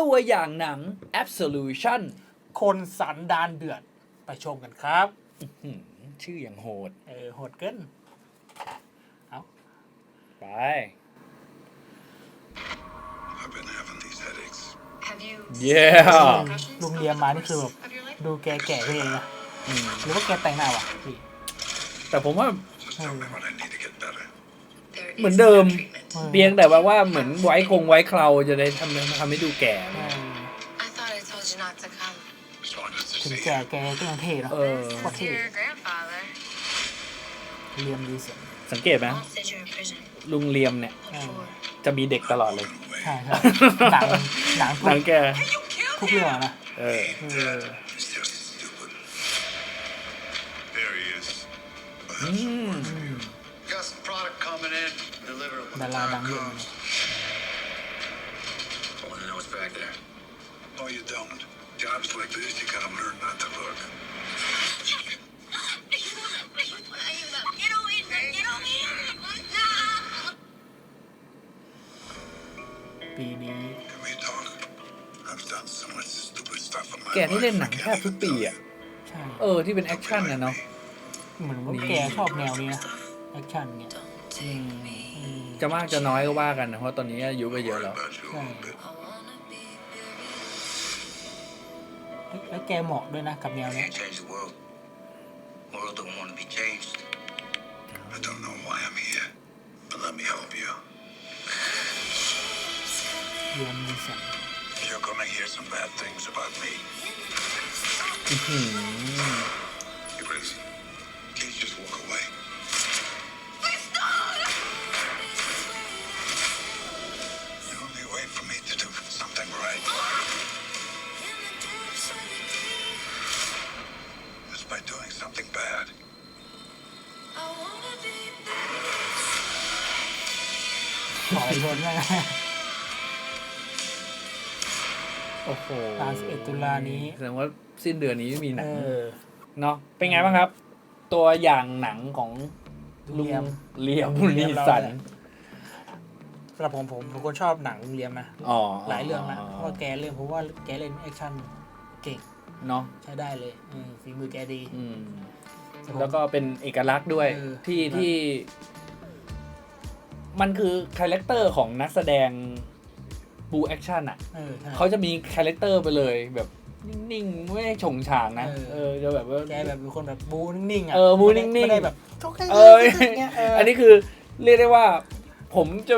ตัวอย่างหนัง Absolution คนสันดานเดือด ไปชมกันครับ หืมชื่ออย่างโหด เออโหดเกิน ไป I've been having these headaches. Have you Yeah. concussions ลุงเรียมมานี่คือแบบ of your life? ดูแก่ๆขึ้นเลยนะอืมหรือว่าแกแต่งหน้าวะพี่แต่ผมว่า Just tell me what I need to get better. There เหมือน is เดิม no treatment. เพียงแต่ว่าว่าเหมือนไว้คงไว้เคราจะได้ทำทำให้ดูแก่เออ I thought I told you not to come. Just wanted to ถึง see แก่ you. แกก็ยังเท่เนอะเออ โคตรเท่ Your grandfather เรียมดีสุดสังเกตไหม Mom said you're in prison. ลุงเลียมเนี่ย What for? จะมีเด็กตลอดเลย Walking away. ใช่ใช่หนังหนังทุหนังกแก ทุกเรื่องอะนะเออเออ It's just stupid. There he is. อืม Got ดา the ราดัง time เยอะ comes. I want to know what's back there. No, you don't. Jobs like this, you gotta learn not to look. Get away from get away ปีนี้ Can we talk? I've done so much stupid stuff in my แกนี่เล่น life, หนัง I แท can't บทุก even ปี tell อะ you. ใช่ เออ ที่เป็นแอคชั่นนะเนาะ เหมือนว่าแกชอบแนวนี้นะ แอคชั่นเนี่ยอืม จะมากจะน้อยก็ว่ากันนะเพราะตอนนี้อายุก็เยอะ Worry แล้ว about you a little bit. แล้วแกเหมาะด้วยนะกับแนวเนี้ย Can't change the world. World don't want to be changed. I don't know why I'm here, but let me help you. เรียมดีสัน You're gonna hear some bad things about me. หืม You crazy? ขอชนนะโอ้โห31ตุลานี้ แสดงว่าสิ้นเดือนนี้ไม่มีหนัเองอ เนาะเป็นไงบ้างครับ ตัวอย่างหนังของลุงเลียม เลียมเลีลียมเราสันเนี่ยสำหรับผมผมเป็นคนชอบหนังลุงเรียมนะ อ๋อหลายเรื่องนะเพราะว่าแกเล่นเพราะว่าแกเล่นแอคชั่นเก่งเนาะใช้ได้เลยเออฝีมือแกดีอืมแต่ผมแล้วก็เป็นเอกลักษณ์ด้วยเออที่เอกลักษณ์ที่ มันคือคาแรคเตอร์ของนักแสดงบูแอคชั่นอะเออใช่เขาจะมีคาแรคเตอร์ไปเลยแบบนิ่งๆไม่ได้ฉงฉางนะเออเออจะแบบว่า แกแบบเป็นคนแบบบูนิ่งๆอะเออบูนิ่งๆ ไม่ได้แบบโชคเออเงี้ยเอออันนี้คือเรียกได้ว่า ผมจะ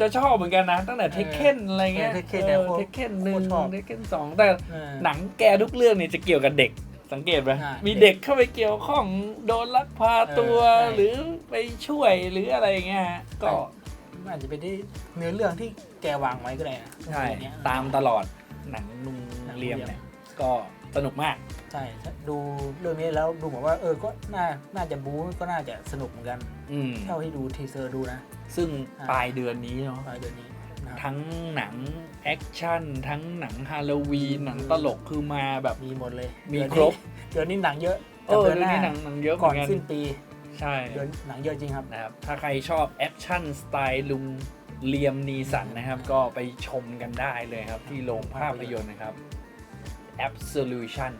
จะชอบเหมือนกันนะ ตั้งแต่เทคเคนอะไรเงี้ยเออ Tekken เนี่ยโคตรเทคเคนหนึ่งโคตรชอบเทคเคนสองแต่เออหนังแกทุกเรื่องเนี่ยจะเกี่ยวกับเด็ก สังเกตไหมใช่มีเด็กเข้าไปเกี่ยวข้องโดนลักพาตัวเออใช่ หรือไปช่วยหรืออะไรเงี้ยฮะก็มันอาจจะเป็นที่เนื้อเรื่องที่แกวางไว้ก็ได้นะใช่เรื่องเนี้ย ตามตลอดหนังลุงหนังลุงเลียมเลียม เนี่ยก็สนุกมาก ใช่ดูเรื่องนี้แล้วดูเหมือนว่าเออก็น่าน่าจะบู๊ก็น่าจะสนุกเหมือนกันอืมเท่าที่ดูทีเซอร์ดูนะ ซึ่งอ่า ปลายเดือนนี้เนาะปลายเดือนนี้นะครับ ทั้งหนังแอคชั่นทั้งหนังฮาโลวีนหนังตลกคือมาแบบมีหมดเลยมีเดือนครบนี้เดือนนี้หนังเยอะเออแต่เรื่องนี้หนังหนังเยอะเหมืก่ออนนกันสิ้นปี ใช่เดือนหนังเยอะจริงครับนะครับ ถ้าใครชอบแอคชั่นสไตล์ลุงเลียมนีสันนะครับ ก็ไปชมกันได้เลยครับ ที่โรงภาพยนตร์นะครับ Absolution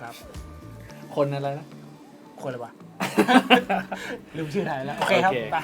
ครับ คนอะไรนะคนเลยวะลืมชื่อไทยแล้ว โอเคครับโอเคไป